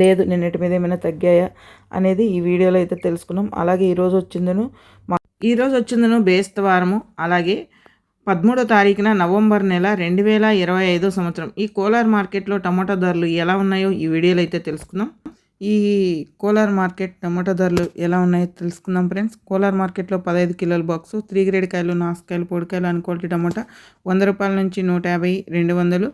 లేదు నిన్నటి మీద ఏమైనా తగ్గాయా అనేది ఈ వీడియోలో అయితే తెలుసుకున్నాం. అలాగే ఈరోజు వచ్చిందను ఈరోజు వచ్చిందను బేస్తవారము అలాగే పదమూడో తారీఖున నవంబర్ నెల రెండు వేల ఇరవై ఐదో సంవత్సరం. ఈ కోలార్ మార్కెట్లో టమాటా ధరలు ఎలా ఉన్నాయో ఈ వీడియోలో అయితే తెలుసుకుందాం. ఈ కోలార్ మార్కెట్ టమాటా ధరలు ఎలా ఉన్నాయో తెలుసుకుందాం ఫ్రెండ్స్. కోలార్ మార్కెట్లో పదహైదు కిలోల బాక్సు త్రీ గ్రేడ్ కాయలు నాసుకాయలు పొడికాయలు అన్ క్వాలిటీ టమాటా వంద రూపాయల నుంచి నూట యాభై రెండు వందలు.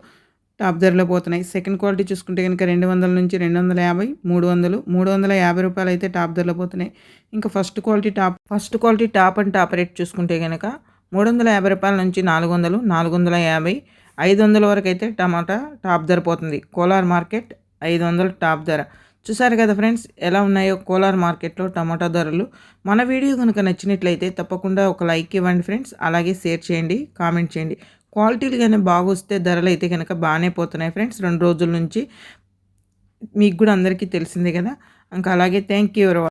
టాప్ ధరలో పోతున్నాయి. సెకండ్ క్వాలిటీ చూసుకుంటే కనుక రెండు వందల నుంచి రెండు వందల యాభై మూడు వందలు మూడు వందల యాభై రూపాయలు అయితే టాప్ ధరలో పోతున్నాయి. ఇంకా first quality top first quality top and top rate చూసుకుంటే కనుక మూడు వందల యాభై రూపాయల నుంచి నాలుగు వందలు నాలుగు వందల యాభై ఐదు వందల వరకు అయితే టమాటా టాప్ ధర పోతుంది. కోలార్ మార్కెట్ ఐదు వందల టాప్ ధర. చూసారు కదా ఫ్రెండ్స్ ఎలా ఉన్నాయో కోలార్ మార్కెట్లో టమాటా ధరలు. మన వీడియో కనుక నచ్చినట్లయితే తప్పకుండా ఒక లైక్ ఇవ్వండి ఫ్రెండ్స్ అలాగే షేర్ చేయండి కామెంట్ చేయండి. క్వాలిటీలు కానీ బాగా వస్తే ధరలు అయితే కనుక బాగానే పోతున్నాయి ఫ్రెండ్స్. రెండు రోజుల నుంచి మీకు కూడా అందరికీ తెలిసిందే కదా. ఇంకా అలాగే థ్యాంక్ యూ